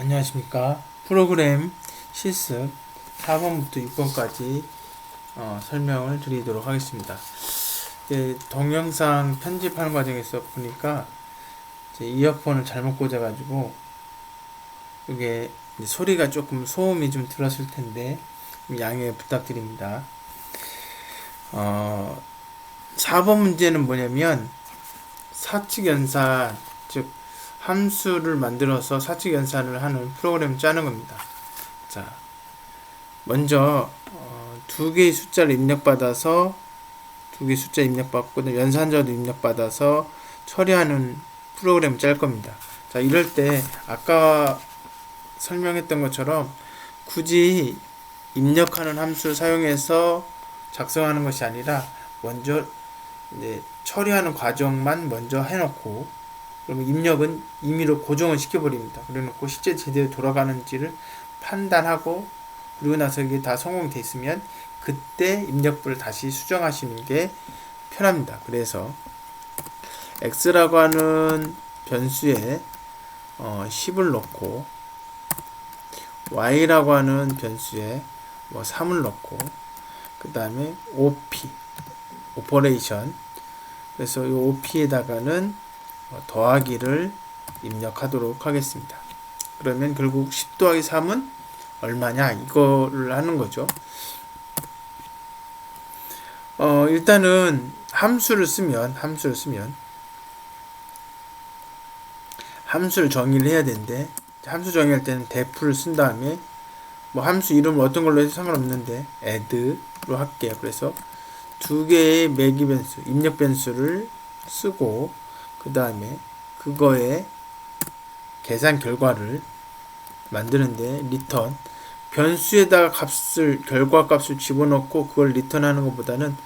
안녕하십니까. 프로그램 실습 4번부터 6번까지 어, 설명을 드리도록 하겠습니다. 이제 동영상 편집하는 과정에서 보니까 이어폰을 잘못 꽂아가지고 이게 소리가 조금 소음이 좀 들었을 텐데 양해 부탁드립니다. 어, 4번 문제는 뭐냐면 사칙 연산 즉 함수를 만들어서 사칙 연산을 하는 프로그램을 짜는 겁니다. 자, 먼저 어, 두 개의 숫자를 입력받아서 두 개의 숫자 입력받고 연산자도 입력받아서 처리하는 프로그램을 짤 겁니다. 자, 이럴 때 아까 설명했던 것처럼 굳이 입력하는 함수를 사용해서 작성하는 것이 아니라 먼저 이제 처리하는 과정만 먼저 해놓고 그러면 입력은 임의로 고정을 시켜버립니다. 그래놓고 실제 제대로 돌아가는지를 판단하고 그리고 나서 이게 다 성공이 됐으면 그때 입력부를 다시 수정하시는 게 편합니다. 그래서 x라고 하는 변수에 어, 10을 넣고 y라고 하는 변수에 뭐 3을 넣고 그 다음에 op 오퍼레이션 그래서 이 op에다가는 어, 더하기를 입력하도록 하겠습니다. 그러면 결국 10 더하기 3은 얼마냐 이거를 하는 거죠. 어, 일단은 함수를 쓰면 함수를 쓰면 함수를 정의를 해야 되는데 함수 정의할 때는 def를 쓴 다음에 뭐 함수 이름을 어떤 걸로 해도 상관없는데 add로 할게요. 그래서 두 개의 매기 변수, 입력 변수를 쓰고 그 다음에 그거에 계산 결과를 만드는데 리턴 변수에다가 값을 결과 값을 집어넣고 그걸 리턴하는 것보다는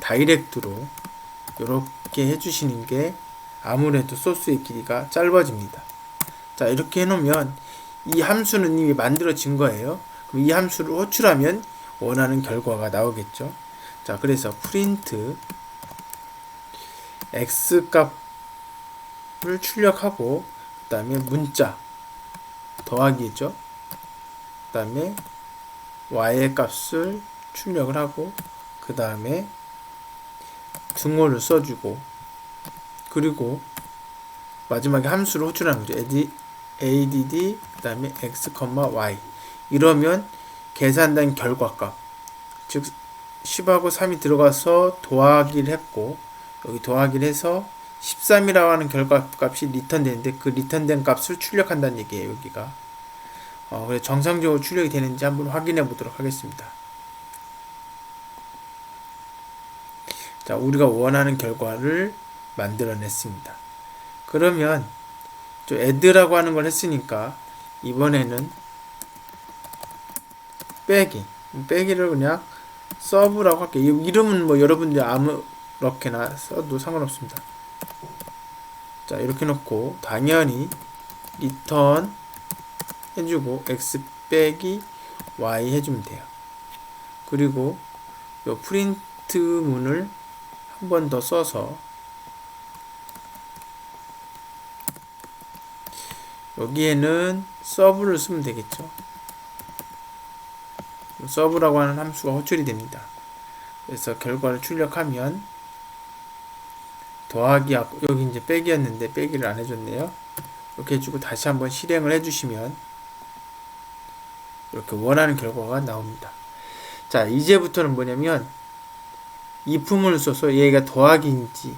다이렉트로 이렇게 해주시는 게 아무래도 소스의 길이가 짧아집니다. 자 이렇게 해놓으면 이 함수는 이미 만들어진 거예요. 그럼 이 함수를 호출하면 원하는 결과가 나오겠죠. 자 그래서 프린트 x 값 을 출력하고 그 다음에 문자 더하기죠. 그 다음에 y의 값을 출력을 하고 그 다음에 등호를 써주고 그리고 마지막에 함수를 호출하는 거죠. add 그 다음에 x, y 이러면 계산된 결과값 즉 10하고 3이 들어가서 더하기를 했고 여기 더하기를 해서 13이라고 하는 결과값이 리턴되는데 그 리턴된 값을 출력한다는 얘기예요 여기가. 어, 그래 정상적으로 출력이 되는지 한번 확인해 보도록 하겠습니다. 자 우리가 원하는 결과를 만들어냈습니다. 그러면 저 add라고 하는 걸 했으니까 이번에는 빼기. 빼기를 그냥 서브라고 할게요. 이름은 뭐 여러분들 아무렇게나 써도 상관없습니다 자 이렇게 놓고 당연히 리턴 해주고 x 빼기 y 해주면 돼요. 그리고 요 프린트 문을 한 번 더 써서 여기에는 서브를 쓰면 되겠죠. 서브라고 하는 함수가 호출이 됩니다. 그래서 결과를 출력하면 더하기 여기 이제 빼기였는데 빼기를 안 해줬네요. 이렇게 해주고 다시 한번 실행을 해주시면 이렇게 원하는 결과가 나옵니다. 자 이제부터는 뭐냐면 이 품을 써서 얘가 더하기인지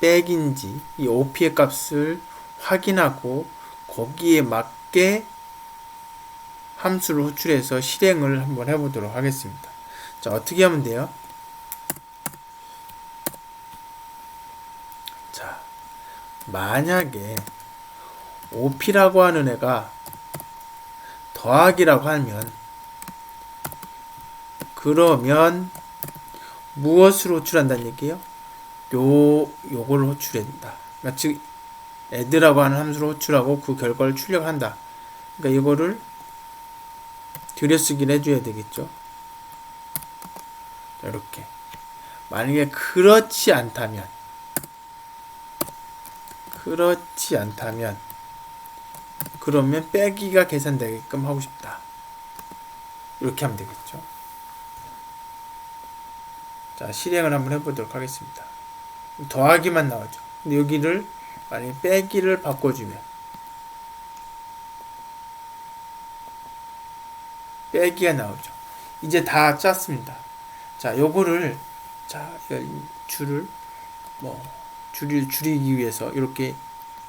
빼기인지 이 OP의 값을 확인하고 거기에 맞게 함수를 호출해서 실행을 한번 해보도록 하겠습니다. 자 어떻게 하면 돼요? 만약에 OP라고 하는 애가 더하기라고 하면 그러면 무엇을 호출한다는 얘기예요? 요 요걸 호출한다. 그러니까 즉 애드라고 하는 함수를 호출하고 그 결과를 출력한다. 그러니까 이거를 들여쓰기를 해줘야 되겠죠. 이렇게 만약에 그렇지 않다면 그렇지 않다면 그러면 빼기가 계산되게끔 하고 싶다. 이렇게 하면 되겠죠. 자, 실행을 한번 해보도록 하겠습니다. 더하기만 나오죠. 근데 여기를 만약에 빼기를 바꿔주면 빼기가 나오죠. 이제 다 짰습니다. 자, 요거를 자, 이 줄을 뭐 줄을 줄이기 위해서 이렇게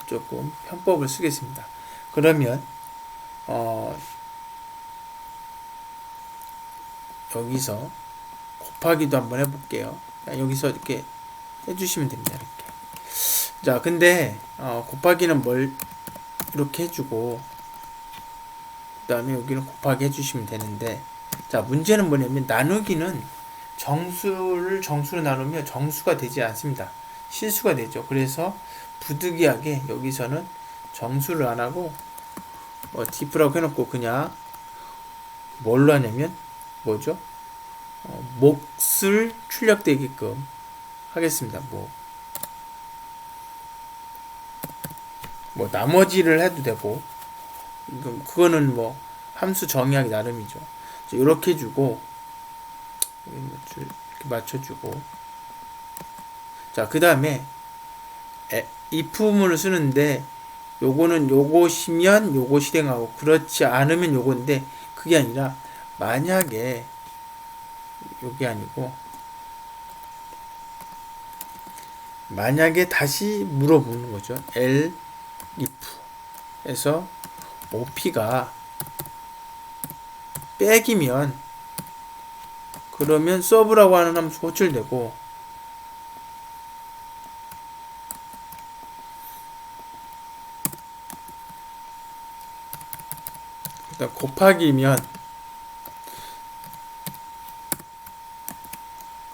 조금 편법을 쓰겠습니다. 그러면 어 여기서 곱하기도 한번 해볼게요. 여기서 이렇게 해주시면 됩니다. 이렇게. 자, 근데 어, 곱하기는 뭘 이렇게 해주고 그 다음에 여기는 곱하기 해주시면 되는데 자 문제는 뭐냐면 나누기는 정수를 정수로 나누면 정수가 되지 않습니다. 실수가 되죠. 그래서 부득이하게 여기서는 정수를 안 하고 어, 디프라고 해놓고 그냥 뭘로 하냐면 뭐죠? 어, 몫을 출력되게끔 하겠습니다. 뭐, 뭐 나머지를 해도 되고 그거는 뭐 함수 정의하기 나름이죠. 이렇게 주고 이렇게 맞춰주고 자 그 다음에 if문을 쓰는데 요거는 요것이면 요거 실행하고 그렇지 않으면 요건데 그게 아니라 만약에 요게 아니고 만약에 다시 물어보는 거죠. L if 에서 OP가 빼기면 그러면 서브라고 하는 함수 호출되고 일단 곱하기면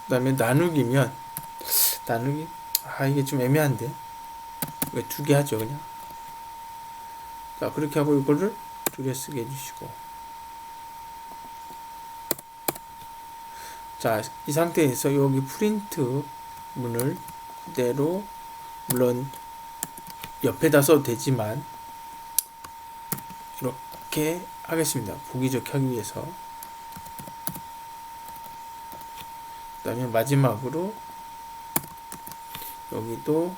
그 다음에 나누기면 나누기? 아 이게 좀 애매한데. 왜두개 하죠 그냥? 자 그렇게 하고 이거를 두 개 쓰게 해주시고. 자 이 상태에서 여기 프린트 문을 그대로 물론 옆에다 써도 되지만 이렇게 하겠습니다 보기 좋게 하기 위해서 그 다음에 마지막으로 여기도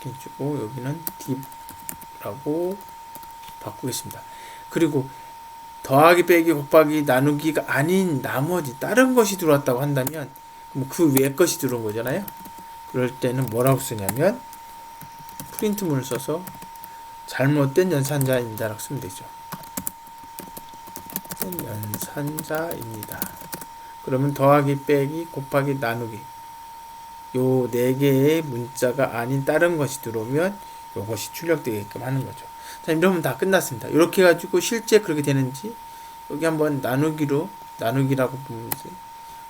이렇게 주고 여기는 딥라고 바꾸겠습니다. 그리고 더하기 빼기 곱하기 나누기가 아닌 나머지 다른 것이 들어왔다고 한다면 그 위에 것이 들어온 거잖아요. 그럴 때는 뭐라고 쓰냐면 프린트문을 써서 잘못된 연산자입니다라고 쓰면 되죠. 연산자입니다. 그러면 더하기 빼기 곱하기 나누기 요 네 개의 문자가 아닌 다른 것이 들어오면 요것이 출력되게끔 하는 거죠. 자, 이러면 다 끝났습니다. 이렇게 해가지고 실제 그렇게 되는지 여기 한번 나누기로 나누기라고 보면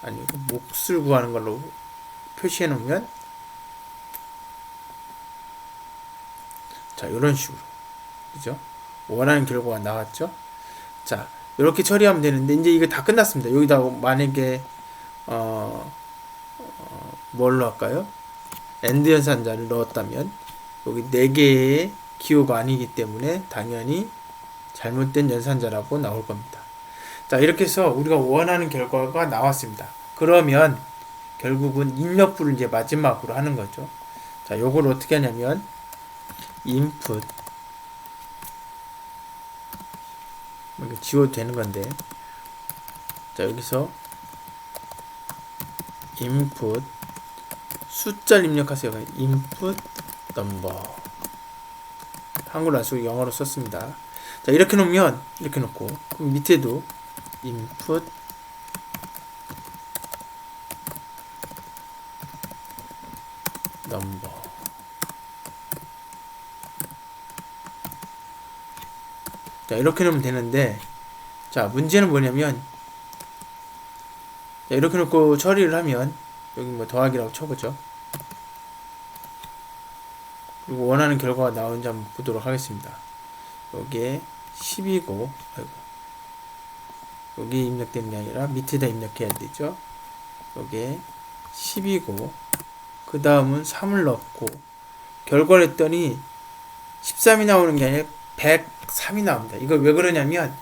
아니고 몫을 구하는 걸로 표시해 놓으면 자 이런 식으로 그죠? 원하는 결과가 나왔죠? 자 이렇게 처리하면 되는데 이제 이거 다 끝났습니다. 여기다 만약에 어, 어 뭘로 할까요? 엔드 연산자를 넣었다면 여기 4개의 기호가 아니기 때문에 당연히 잘못된 연산자라고 나올 겁니다. 자 이렇게 해서 우리가 원하는 결과가 나왔습니다. 그러면 결국은 입력부를 이제 마지막으로 하는 거죠. 자 요걸 어떻게 하냐면 input 이렇게 지워도 되는 건데 자 여기서 input 숫자를 입력하세요. input number 한글로 안 쓰고 영어로 썼습니다. 자 이렇게 놓으면 이렇게 놓고 밑에도 input number 자 이렇게 놓으면 되는데 자 문제는 뭐냐면 자, 이렇게 놓고 처리를 하면 여기 뭐 더하기라고 쳐보죠. 그리고 원하는 결과가 나오는지 한번 보도록 하겠습니다. 여기에 10이고 아이고. 여기 입력되는 게 아니라 밑에다 입력해야 되죠? 여기에 10이고 그 다음은 3을 넣고 결과를 했더니 13이 나오는 게 아니라 103이 나옵니다. 이걸 왜 그러냐면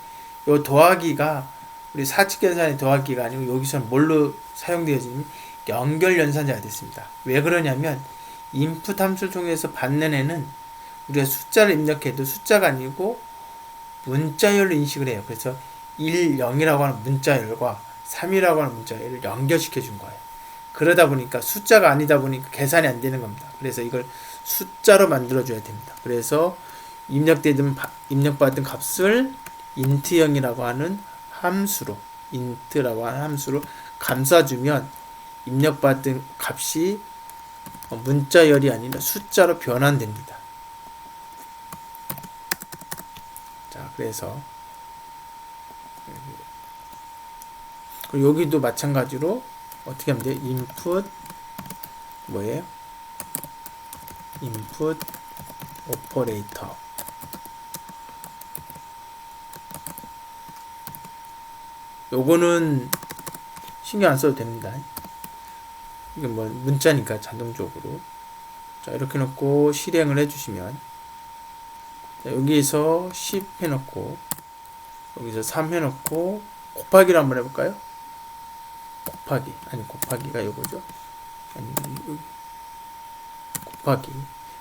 요 더하기가 우리 사칙 연산의 더하기가 아니고 여기서는 뭘로 사용되어지냐면 연결 연산자가 됐습니다. 왜 그러냐면 인풋 함수를 통해서 받는 애는 우리가 숫자를 입력해도 숫자가 아니고 문자열로 인식을 해요. 그래서 1, 0이라고 하는 문자열과 3이라고 하는 문자열을 연결시켜 준 거예요. 그러다 보니까 숫자가 아니다 보니까 계산이 안 되는 겁니다. 그래서 이걸 숫자로 만들어 줘야 됩니다. 그래서 입력되든 바- 입력받은 값을 int형이라고 하는 함수로 int라고 하는 함수로 감싸주면 입력받은 값이 문자열이 아니라 숫자로 변환됩니다. 자, 그래서 여기도 마찬가지로 어떻게 하면 돼요? input 뭐예요? input operator 요거는 신경 안 써도 됩니다. 이게 뭐 문자니까 자동적으로. 자 이렇게 놓고 실행을 해주시면. 자, 여기에서 10 해놓고 여기서 3 해놓고 곱하기를 한번 해볼까요? 곱하기. 아니 곱하기가 요거죠? 곱하기.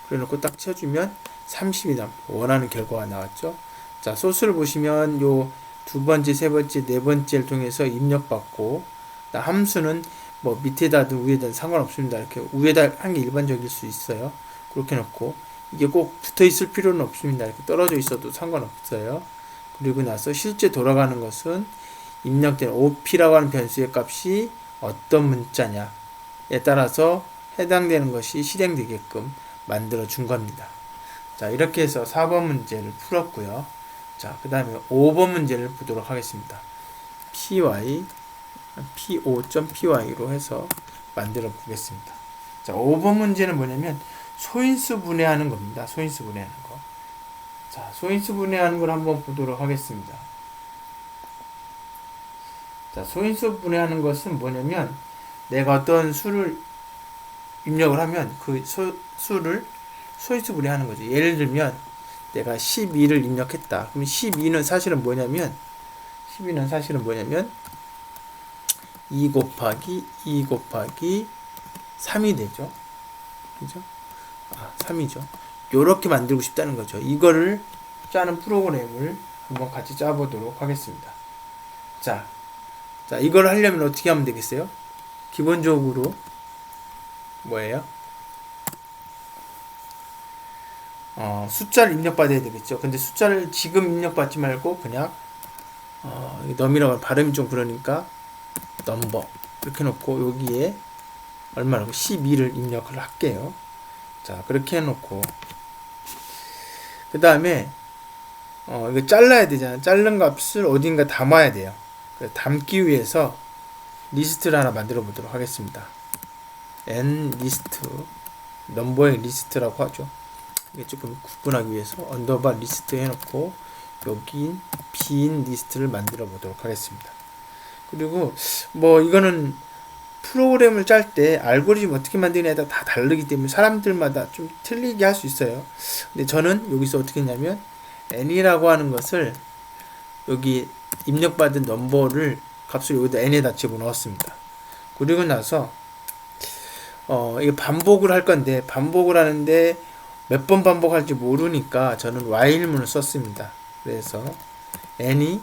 그래 놓고 딱 쳐주면 30이 남 원하는 결과가 나왔죠? 자 소스를 보시면 요 두 번째 세 번째 네 번째를 통해서 입력받고 나 함수는 뭐 밑에다든 위에다든 상관없습니다 이렇게 위에다 한 게 일반적일 수 있어요 그렇게 놓고 이게 꼭 붙어 있을 필요는 없습니다 이렇게 떨어져 있어도 상관없어요 그리고 나서 실제 돌아가는 것은 입력된 OP라고 하는 변수의 값이 어떤 문자냐에 따라서 해당되는 것이 실행되게끔 만들어 준 겁니다. 자, 이렇게 해서 4번 문제를 풀었고요. 자, 그 다음에 5번 문제를 보도록 하겠습니다. py, po.py로 해서 만들어 보겠습니다. 자, 5번 문제는 뭐냐면 소인수 분해하는 겁니다. 소인수 분해하는 거. 자, 소인수 분해하는 걸 한번 보도록 하겠습니다. 자, 소인수 분해하는 것은 뭐냐면 내가 어떤 수를 입력을 하면 그 소, 수를 소인수 분해하는 거죠. 예를 들면 내가 12를 입력했다. 그럼 12는 사실은 뭐냐면 12는 사실은 뭐냐면 2 곱하기 2 곱하기 3이 되죠. 그죠? 아, 3이죠. 요렇게 만들고 싶다는 거죠. 이거를 짜는 프로그램을 한번 같이 짜보도록 하겠습니다. 자, 자, 이걸 하려면 어떻게 하면 되겠어요? 기본적으로 뭐예요? 어, 숫자를 입력받아야 되겠죠. 근데 숫자를 지금 입력받지 말고 그냥 어, 넘이라고 발음이 좀 그러니까 넘버 이렇게 놓고 여기에 얼마라고 12를 입력을 할게요. 자, 그렇게 해놓고 그 다음에 어, 이거 잘라야 되잖아요. 자른 값을 어딘가 담아야 돼요. 담기 위해서 리스트를 하나 만들어 보도록 하겠습니다. n 리스트 넘버의 리스트라고 하죠. 이게 조금 구분하기 위해서 언더바 리스트 해놓고 여기 빈 리스트를 만들어 보도록 하겠습니다. 그리고 뭐 이거는 프로그램을 짤 때 알고리즘 어떻게 만드냐에 따라 다 다르기 때문에 사람들마다 좀 틀리게 할 수 있어요. 근데 저는 여기서 어떻게 했냐면 n이라고 하는 것을 여기 입력받은 넘버를 값을 여기다 n에다 집어넣었습니다. 그리고 나서 어 이게 반복을 할 건데 반복을 하는데 몇 번 반복할지 모르니까 저는 while문을 썼습니다. 그래서 n이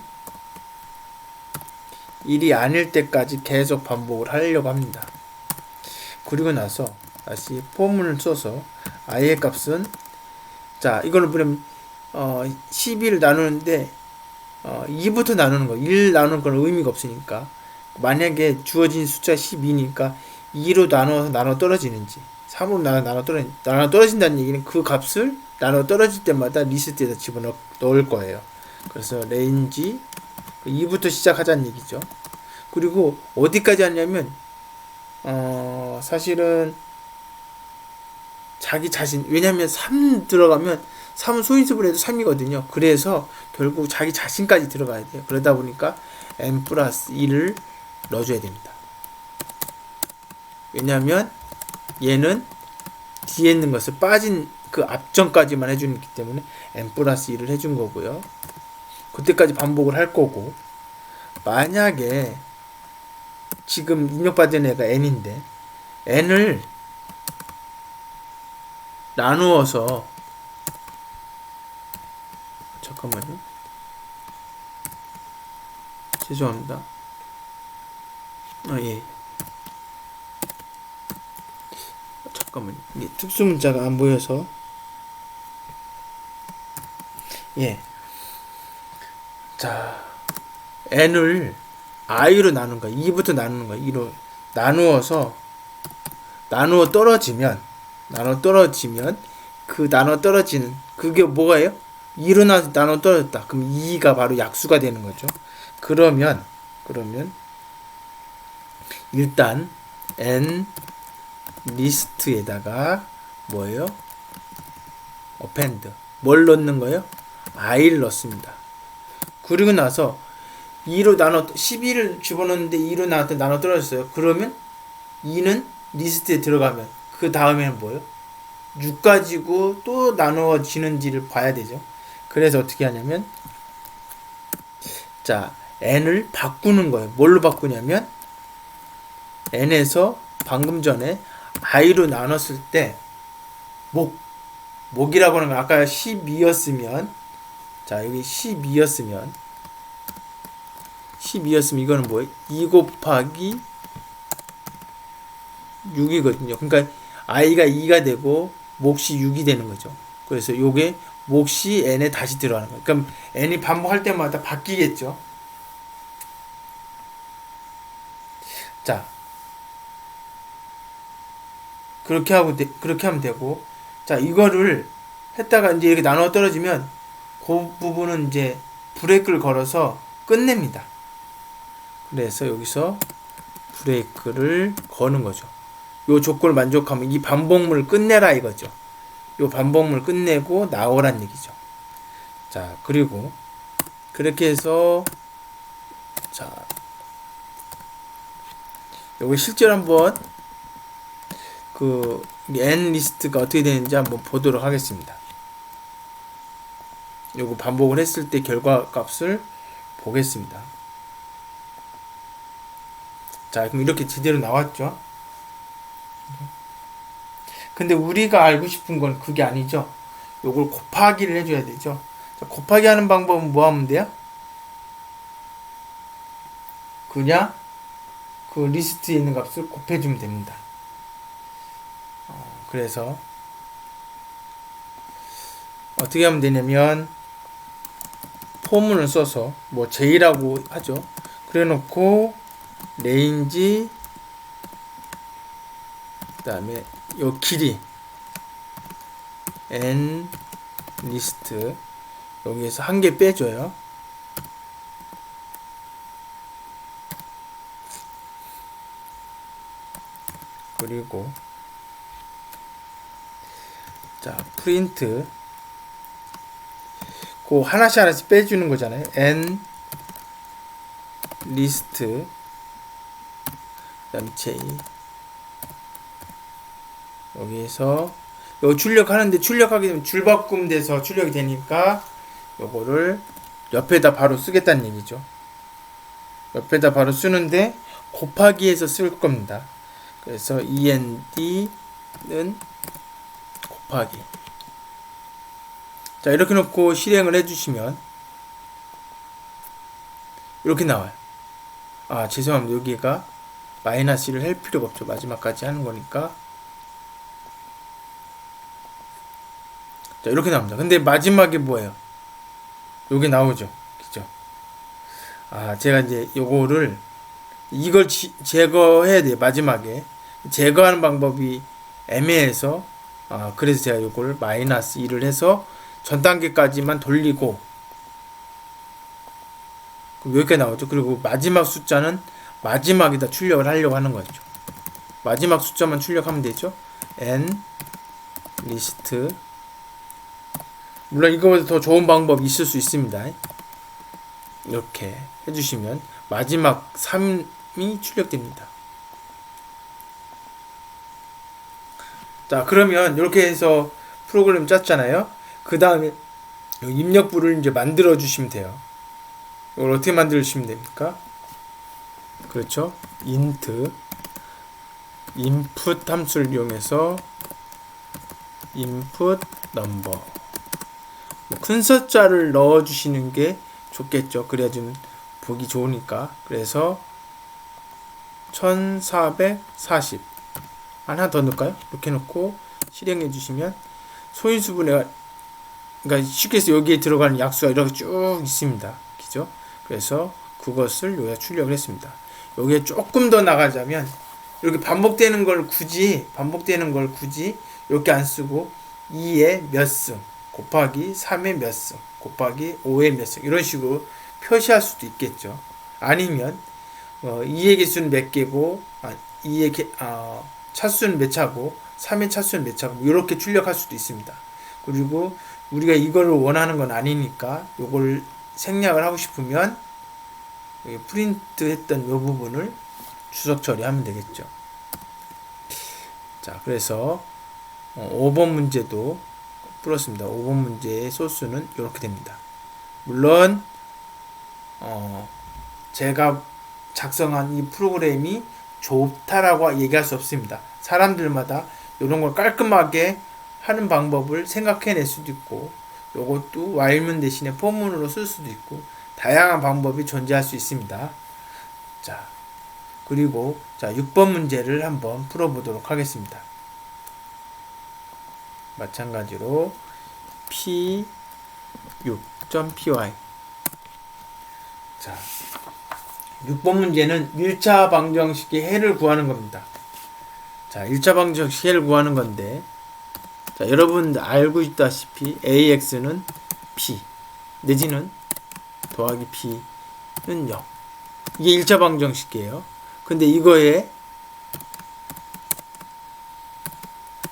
1이 아닐 때까지 계속 반복을 하려고 합니다. 그리고 나서 다시 포문을 써서 i의 값은 자 이거는 보면 어 12를 나누는데 어 2부터 나누는 거, 1 나누는 건 의미가 없으니까 만약에 주어진 숫자 12니까 2로 나눠서 나눠 떨어지는지 3으로 나눠 나눠 떨어 나눠 떨어진다는 얘기는 그 값을 나눠 떨어질 때마다 리스트에다 집어넣 넣을 거예요. 그래서 레인지 2부터 시작하자는 얘기죠. 그리고 어디까지 하냐면 어 사실은 자기 자신 왜냐면 3 들어가면 3은 소인수분 해도 3이거든요. 그래서 결국 자기 자신까지 들어가야 돼요. 그러다 보니까 n 플러스 1을 넣어줘야 됩니다. 왜냐하면 얘는 뒤에 있는 것을 빠진 그 앞전까지만 해주기 때문에 n 플러스 1을 해준 거고요. 그때까지 반복을 할 거고 만약에 지금 입력받은 애가 n인데 n을 나누어서 잠깐만요. 죄송합니다. 아 예. 잠깐만요. 이게 특수 문자가 안 보여서 예. 자, n을 i로 나눈 거야. 2부터 나누는 거야. 2로 나누어서 나누어 떨어지면 나눠 떨어지면 그 나눠 떨어지는 그게 뭐가요? 2로 나, 나눠 떨어졌다. 그럼 2가 바로 약수가 되는 거죠. 그러면 그러면 일단 n 리스트에다가 뭐예요? append 뭘 넣는 거예요? i를 넣습니다. 그리고 나서 2로 나눠 12를 집어넣는데 2로 나한테 나눠 떨어졌어요. 그러면 2는 리스트에 들어가면 그 다음에는 뭐예요? 6 가지고 또 나누어지는지를 봐야 되죠. 그래서 어떻게 하냐면 자 n을 바꾸는 거예요. 뭘로 바꾸냐면 n에서 방금 전에 i로 나눴을 때 목, 목이라고 하는 건 아까 12였으면 자 여기 12였으면 12였으면 이거는 뭐예요? 2 곱하기 6이거든요. 그러니까 i가 2가 되고 몫이 6이 되는 거죠. 그래서 요게 몫이 n에 다시 들어가는 거예요. 그럼 n이 반복할 때마다 바뀌겠죠. 자, 그렇게 하고 되, 그렇게 하면 되고 자 이거를 했다가 이제 이렇게 나눠 떨어지면 그 부분은 이제 브레이크를 걸어서 끝냅니다. 그래서 여기서 브레이크를 거는 거죠. 요 조건을 만족하면 이 반복문을 끝내라 이거죠. 요 반복문을 끝내고 나오란 얘기죠. 자 그리고 그렇게 해서 자 여기 실제로 한번 그 n 리스트가 어떻게 되는지 한번 보도록 하겠습니다. 요거 반복을 했을 때 결과 값을 보겠습니다. 자, 그럼 이렇게 제대로 나왔죠? 근데 우리가 알고 싶은 건 그게 아니죠. 요걸 곱하기를 해줘야 되죠. 자, 곱하기 하는 방법은 뭐 하면 돼요? 그냥 그 리스트에 있는 값을 곱해주면 됩니다. 어, 그래서 어떻게 하면 되냐면 포문을 써서 뭐 J라고 하죠. 그래 놓고 레인지 그다음에 요 길이 n 리스트 여기에서 한 개 빼줘요. 그리고 자 프린트 그 하나씩 하나씩 빼주는 거잖아요. n 리스트 그다음 j 여기에서 요 출력하는데 출력하게 되면 줄바꿈 돼서 출력이 되니까 요거를 옆에다 바로 쓰겠다는 얘기죠. 옆에다 바로 쓰는데 곱하기해서 쓸 겁니다. 그래서 end는 곱하기 자 이렇게 놓고 실행을 해주시면 이렇게 나와요. 아 죄송합니다. 여기가 마이너스를 할 필요가 없죠. 마지막까지 하는 거니까 자 이렇게 나옵니다. 근데 마지막에 뭐예요? 요게 나오죠. 그죠? 아 제가 이제 요거를 이걸 지, 제거해야 돼요. 마지막에 제거하는 방법이 애매해서 아 그래서 제가 요거를 마이너스 1을 해서 전 단계까지만 돌리고 여기까지 나오죠. 그리고 마지막 숫자는 마지막에다 출력을 하려고 하는 거죠. 마지막 숫자만 출력하면 되죠. n 리스트 물론 이거보다 더 좋은 방법이 있을 수 있습니다. 이렇게 해주시면 마지막 3이 출력됩니다. 자 그러면 이렇게 해서 프로그램 짰잖아요. 그 다음에 입력부를 이제 만들어 주시면 돼요. 이걸 어떻게 만들어 주시면 됩니까? 그렇죠. int input 함수를 이용해서 input number 뭐큰 숫자를 넣어 주시는 게 좋겠죠. 그래야 좀 보기 좋으니까. 그래서 1440 하나 더 넣을까요? 이렇게 넣고 실행해 주시면 소인수분해가 그러니까 쉽게 해서 여기에 들어가는 약수가 이렇게 쭉 있습니다. 그죠? 그래서 그것을 여기다 출력을 했습니다. 여기에 조금 더 나가자면 이렇게 반복되는 걸 굳이 반복되는 걸 굳이 이렇게 안 쓰고 2의 몇승 곱하기 3의 몇승 곱하기 5의 몇승 이런 식으로 표시할 수도 있겠죠. 아니면 어, 2의 개수는 몇 개고 아, 2의 개, 어, 차수는 몇 차고 3의 차수는 몇 차고 뭐 이렇게 출력할 수도 있습니다. 그리고 우리가 이거를 원하는 건 아니니까 요걸 생략을 하고 싶으면 프린트 했던 요 부분을 주석 처리하면 되겠죠. 자, 그래서 어, 5번 문제도 풀었습니다. 5번 문제의 소스는 이렇게 됩니다. 물론 어, 제가 작성한 이 프로그램이 좋다라고 얘기할 수 없습니다. 사람들마다 이런 걸 깔끔하게 하는 방법을 생각해낼 수도 있고 요것도 와일문 대신에 포문으로 쓸 수도 있고 다양한 방법이 존재할 수 있습니다. 자, 그리고 자 6번 문제를 한번 풀어보도록 하겠습니다. 마찬가지로 p6.py 자 6번 문제는 1차 방정식의 해를 구하는 겁니다. 자 1차 방정식 해를 구하는 건데 자 여러분 알고 있다시피 ax는 p 내지는 더하기 p는 0 이게 1차 방정식이에요. 근데 이거에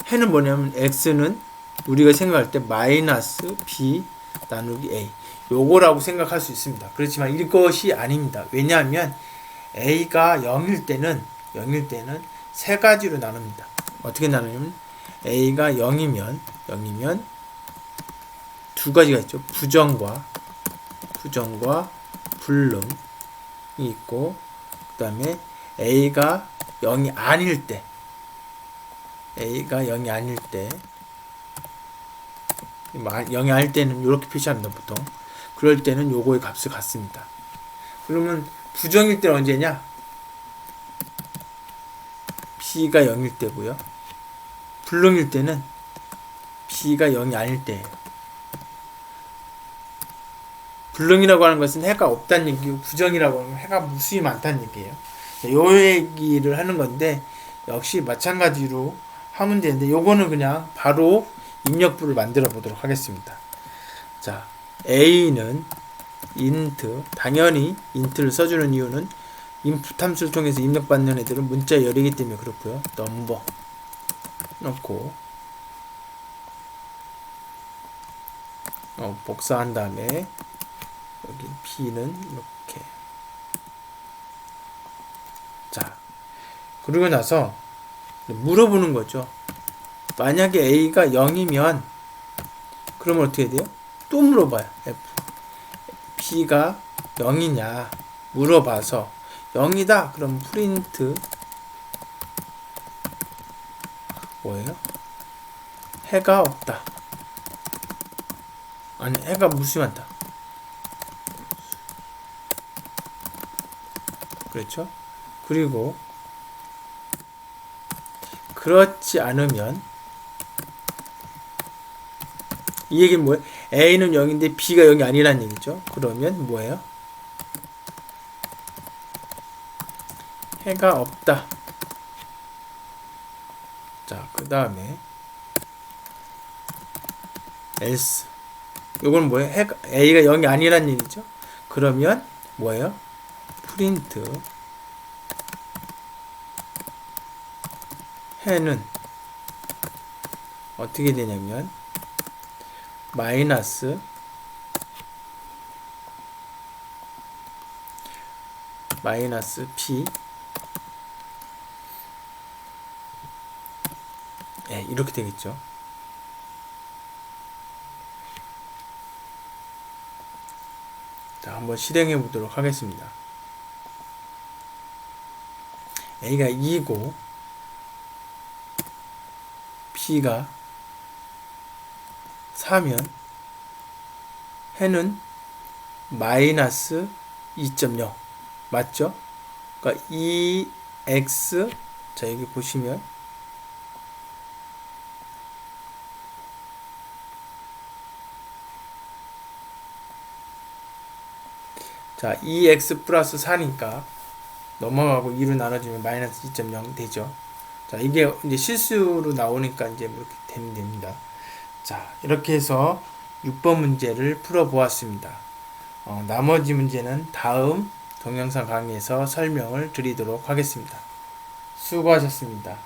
해는 뭐냐면 x는 우리가 생각할 때 마이너스 b 나누기 a 요거라고 생각할 수 있습니다. 그렇지만 이것이 아닙니다. 왜냐하면 a가 0일 때는 0일 때는 세 가지로 나눕니다. 어떻게 나누냐면 a가 0이면 0이면 두 가지가 있죠. 부정과 부정과 불능이 있고 그다음에 a가 0이 아닐 때 a가 0이 아닐 때 0이 아닐 때는 이렇게 표시합니다. 보통 그럴 때는 요거의 값을 갖습니다. 그러면 부정일 때는 언제냐? b가 0일 때고요. 불능일 때는 b가 0이 아닐 때예요. 불능이라고 하는 것은 해가 없다는 얘기고 부정이라고 하는 해가 무수히 많다는 얘기예요. 요 얘기를 하는 건데 역시 마찬가지로 하면 되는데 요거는 그냥 바로 입력부를 만들어 보도록 하겠습니다. 자, A는 int 당연히 int를 써주는 이유는 input 함수를 통해서 입력받는 애들은 문자 열이기 때문에 그렇고요. number 넣고 어, 복사한 다음에 여기 B는 이렇게 자 그리고 나서 물어보는 거죠. 만약에 A가 0이면 그러면 어떻게 돼요? 또 물어봐요. F. B가 0이냐 물어봐서 0이다. 그럼 프린트 뭐예요? 해가 없다. 아니 해가 무수 많다. 그렇죠? 그리고 그렇지 않으면 이 얘기는 뭐예요? A는 0인데 B가 0이 아니라는 얘기죠. 그러면 뭐예요? 해가 없다. 자, 그 다음에 else. 이건 뭐예요? 해가, A가 0이 아니란 얘기죠. 그러면 뭐예요? 프린트 해는 어떻게 되냐면 마이너스 마이너스 p 네, 이렇게 되겠죠. 자, 한번 실행해 보도록 하겠습니다. a가 2고 p가 4면 해는 마이너스 2.0 맞죠? 그러니까 2x 자 여기 보시면 자 2x 플러스 4니까 넘어가고 2로 나눠주면 마이너스 2.0 되죠. 자 이게 이제 실수로 나오니까 이제 뭐 이렇게 되면 됩니다. 자 이렇게 해서 6번 문제를 풀어 보았습니다. 어, 나머지 문제는 다음 동영상 강의에서 설명을 드리도록 하겠습니다. 수고하셨습니다.